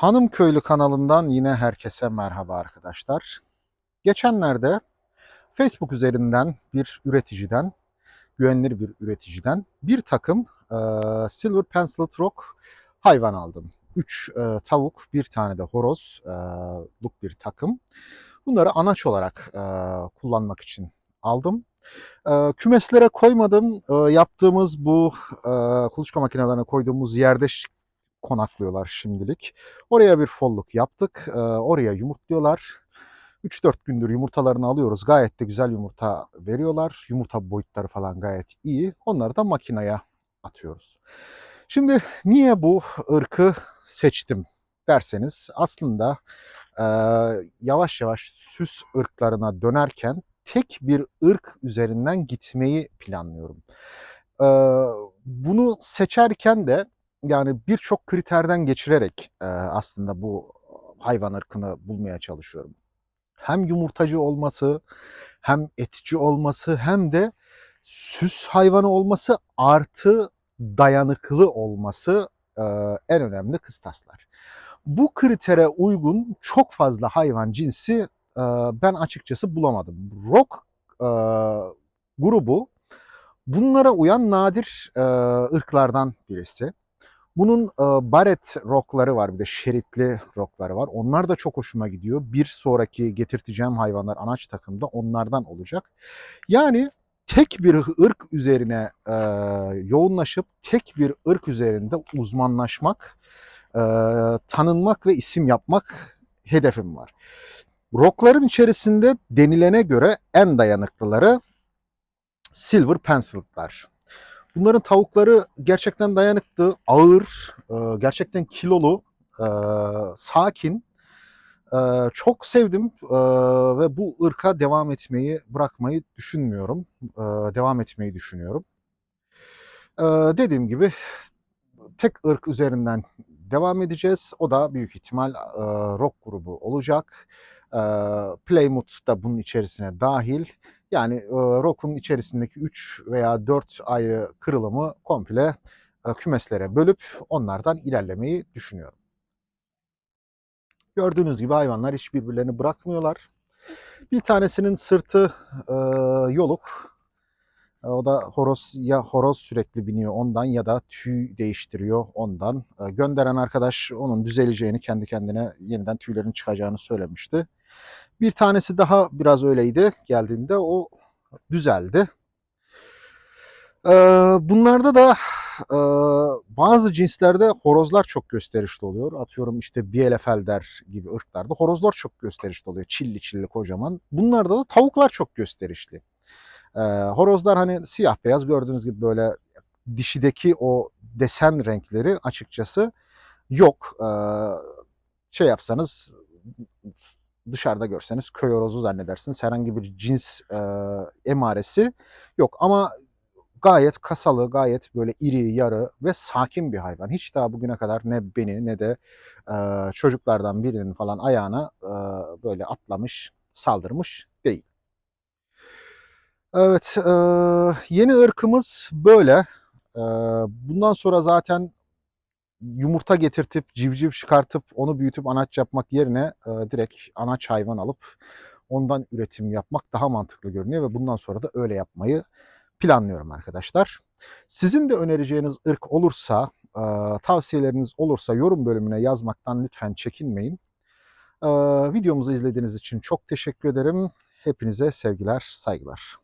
Hanım Köylü kanalından yine herkese merhaba arkadaşlar. Geçenlerde Facebook üzerinden bir üreticiden, güvenilir bir üreticiden bir takım e, Silver Penciled Rock hayvan aldım. 3 tavuk, bir tane de horozluk bir takım. Bunları anaç olarak e, kullanmak için aldım. E, kümeslere koymadım. E, yaptığımız bu e, kuluçka makinelerine koyduğumuz yerde konaklıyorlar şimdilik. Oraya bir folluk yaptık. E, oraya yumurtluyorlar. 3-4 gündür yumurtalarını alıyoruz. Gayet de güzel yumurta veriyorlar. Yumurta boyutları falan gayet iyi. Onları da makineye atıyoruz. Şimdi niye bu ırkı seçtim derseniz aslında e, yavaş yavaş süs ırklarına dönerken tek bir ırk üzerinden gitmeyi planlıyorum. E, bunu seçerken de yani birçok kriterden geçirerek e, aslında bu hayvan ırkını bulmaya çalışıyorum. Hem yumurtacı olması, hem etçi olması, hem de süs hayvanı olması artı dayanıklı olması e, en önemli kıstaslar. Bu kritere uygun çok fazla hayvan cinsi e, ben açıkçası bulamadım. Rock grubu bunlara uyan nadir ırklardan birisi. Bunun e, baret rockları var bir de şeritli rockları var. Onlar da çok hoşuma gidiyor. Bir sonraki getirteceğim hayvanlar anaç takımda onlardan olacak. Yani tek bir ırk üzerine e, yoğunlaşıp tek bir ırk üzerinde uzmanlaşmak, e, tanınmak ve isim yapmak hedefim var. Rockların içerisinde denilene göre en dayanıklıları Silver Pencil'lar. Bunların tavukları gerçekten dayanıklı, ağır, e, gerçekten kilolu, e, sakin. E, çok sevdim ve bu ırka devam etmeyi bırakmayı düşünmüyorum. Devam etmeyi düşünüyorum. Dediğim gibi tek ırk üzerinden devam edeceğiz. O da büyük ihtimal rock grubu olacak. E, Plymouth da bunun içerisine dahil. Yani e, rock'un içerisindeki 3 veya 4 ayrı kırılımı komple e, kümeslere bölüp onlardan ilerlemeyi düşünüyorum. Gördüğünüz gibi hayvanlar hiç birbirlerini bırakmıyorlar. Bir tanesinin sırtı e, yoluk. E, O da horoz ya horoz sürekli biniyor ondan ya da tüy değiştiriyor ondan. E, Gönderen arkadaş onun düzeleceğini kendi kendine yeniden tüylerin çıkacağını söylemişti. Bir tanesi daha biraz öyleydi geldiğinde o düzeldi. E, Bunlarda da e, bazı cinslerde horozlar çok gösterişli oluyor. Atıyorum işte Bielefelder gibi ırklarda horozlar çok gösterişli oluyor. Çilli çilli kocaman. Bunlarda da tavuklar çok gösterişli. Ee, horozlar hani siyah beyaz gördüğünüz gibi böyle dişideki o desen renkleri açıkçası yok. Ee, şey yapsanız dışarıda görseniz köy horozu zannedersiniz. Herhangi bir cins e, emaresi yok ama gayet kasalı, gayet böyle iri, yarı ve sakin bir hayvan. Hiç daha bugüne kadar ne beni ne de e, çocuklardan birinin falan ayağına e, böyle atlamış, saldırmış değil. Evet, e, yeni ırkımız böyle. E, bundan sonra zaten yumurta getirtip civciv çıkartıp onu büyütüp anaç yapmak yerine e, direkt anaç hayvan alıp ondan üretim yapmak daha mantıklı görünüyor ve bundan sonra da öyle yapmayı planlıyorum arkadaşlar. Sizin de önereceğiniz ırk olursa, e, tavsiyeleriniz olursa yorum bölümüne yazmaktan lütfen çekinmeyin. E, videomuzu izlediğiniz için çok teşekkür ederim. Hepinize sevgiler, saygılar.